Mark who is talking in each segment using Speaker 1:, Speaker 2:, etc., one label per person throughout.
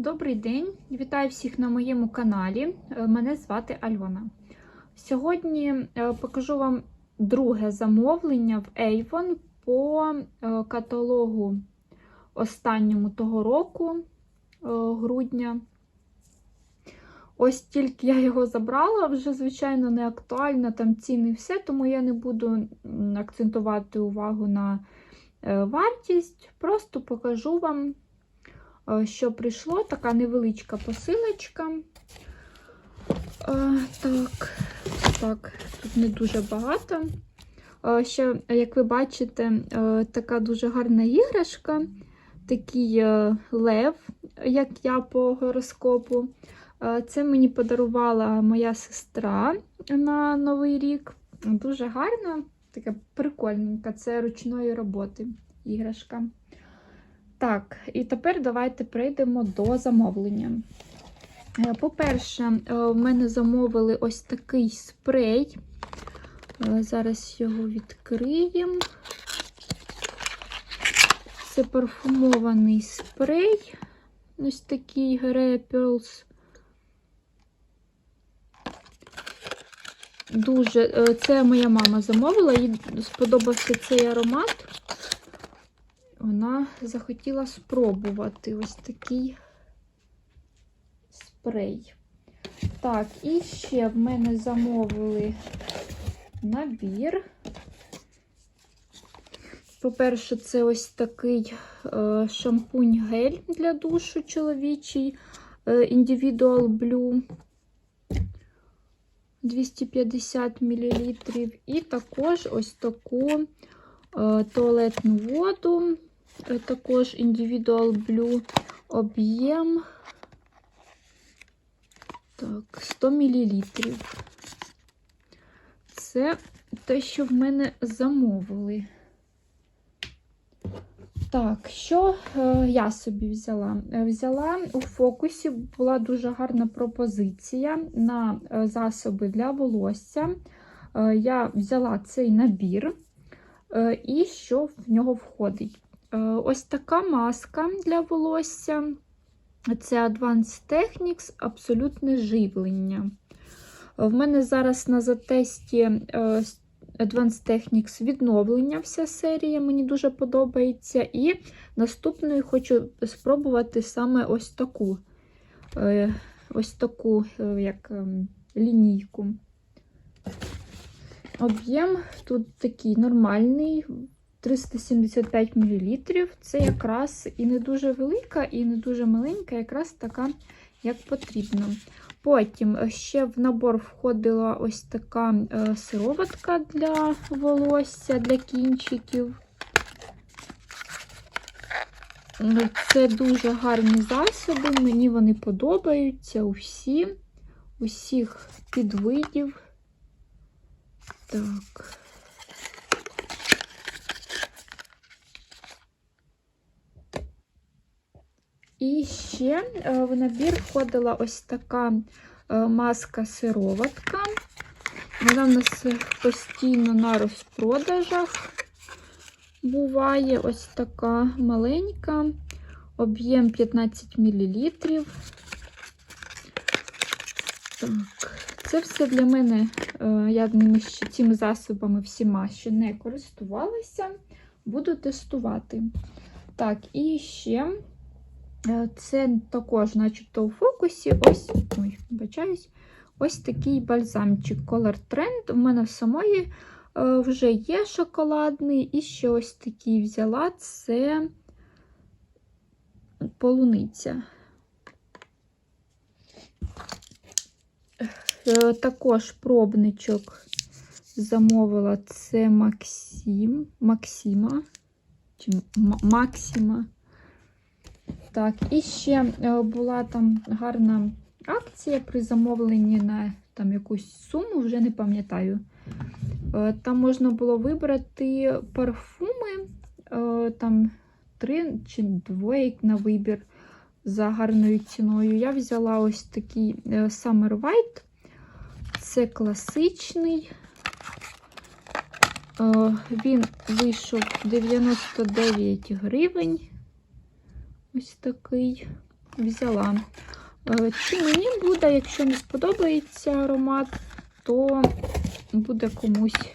Speaker 1: Добрий день! Вітаю всіх на моєму каналі. Е, Мене звати Альона. Сьогодні е, покажу вам друге замовлення в Avon по е, каталогу останньому того року, грудня. Ось тільки я його забрала, вже, звичайно, не актуально, там ціни все, тому я не буду акцентувати увагу на вартість. Просто покажу вам що прийшло, така невеличка посилочка. Е, Так, так, тут не дуже багато. Е, Ще, як ви бачите, е, така дуже гарна іграшка, такий е, лев, як я по гороскопу. Е, Це мені подарувала моя сестра на Новий рік. Дуже гарна, така прикольненька, це ручної роботи іграшка. Так, і тепер давайте прийдемо до замовлення. Е, По-перше, е, в мене замовили ось такий спрей. Е, Зараз його відкриємо. Це парфумований спрей. Ось такий Repels. Дуже, це моя мама замовила, їй сподобався цей аромат вона захотіла спробувати ось такий спрей. Так, і ще в мене замовили набір. По-перше, це ось такий е, шампунь-гель для душу чоловічий е, Individual Blue 250 мл. І також ось таку е, туалетну воду також Individual Blue об'єм. Так, 100 мл. Це те, що в мене замовили. Так, що е, я собі взяла? Е, Взяла у фокусі була дуже гарна пропозиція на е, засоби для волосся. Е, я взяла цей набір, е, і що в нього входить? Е, Ось така маска для волосся. Це Advanced Techniques, абсолютне живлення. В мене зараз на затесті е, Advanced Techniques відновлення вся серія, мені дуже подобається. І наступною хочу спробувати саме ось таку е, ось таку як ем, лінійку. Об'єм тут такий нормальний. 375 мл. Це якраз і не дуже велика, і не дуже маленька, якраз така, як потрібно. Потім ще в набор входила ось така е, сироватка для волосся, для кінчиків. Це дуже гарні засоби, мені вони подобаються усі, усіх підвидів. Так. І ще е, в набір входила ось така е, маска-сироватка. Вона в нас постійно на розпродажах буває ось така маленька, об'єм 15 мл. Так, це все для мене, е, я ще цими засобами всіма ще не користувалася, буду тестувати. Так, і ще. Е, Це також, начебто, у фокусі. Ось, ой, бачаюсь, ось такий бальзамчик Color Trend. У мене в самої е, вже є шоколадний, і ще ось такий взяла це полуниця. Е, Також пробничок замовила це Максим, Максима чи Максима. Так, і ще е, була там гарна акція при замовленні на там якусь суму, вже не пам'ятаю. Е, Там можна було вибрати парфуми, е, там три чи двоє на вибір за гарною ціною. Я взяла ось такий Summer White. Це класичний. Він вийшов 99 гривень. Ось такий взяла. Е, Чи мені буде, якщо не сподобається аромат, то буде комусь,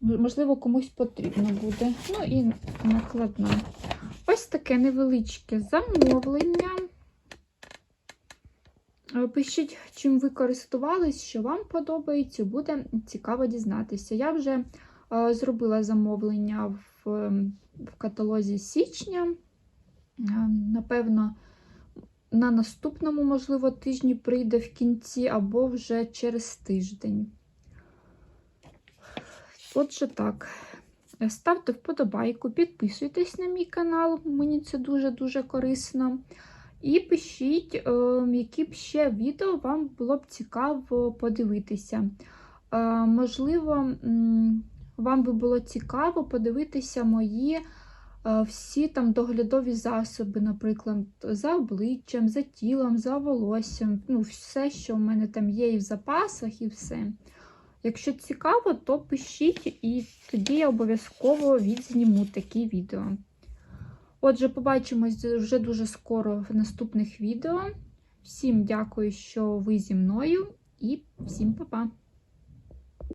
Speaker 1: можливо, комусь потрібно буде. Ну і накладна. Ось таке невеличке замовлення. Е, Пишіть, чим ви користувались, що вам подобається, буде цікаво дізнатися. Я вже зробила замовлення в, ем, в каталозі січня. Е, Напевно, на наступному, можливо, тижні прийде в кінці або вже через тиждень. Отже, так. Е, Ставте вподобайку, підписуйтесь на мій канал, мені це дуже-дуже корисно. І пишіть, е, які б ще відео вам було б цікаво подивитися. Е, Можливо, вам би було цікаво подивитися мої е, всі там доглядові засоби, наприклад, за обличчям, за тілом, за волоссям. Ну, все, що в мене там є і в запасах, і все. Якщо цікаво, то пишіть, і тоді я обов'язково відзніму такі відео. Отже, побачимось вже дуже скоро в наступних відео. Всім дякую, що ви зі мною, і всім па-па!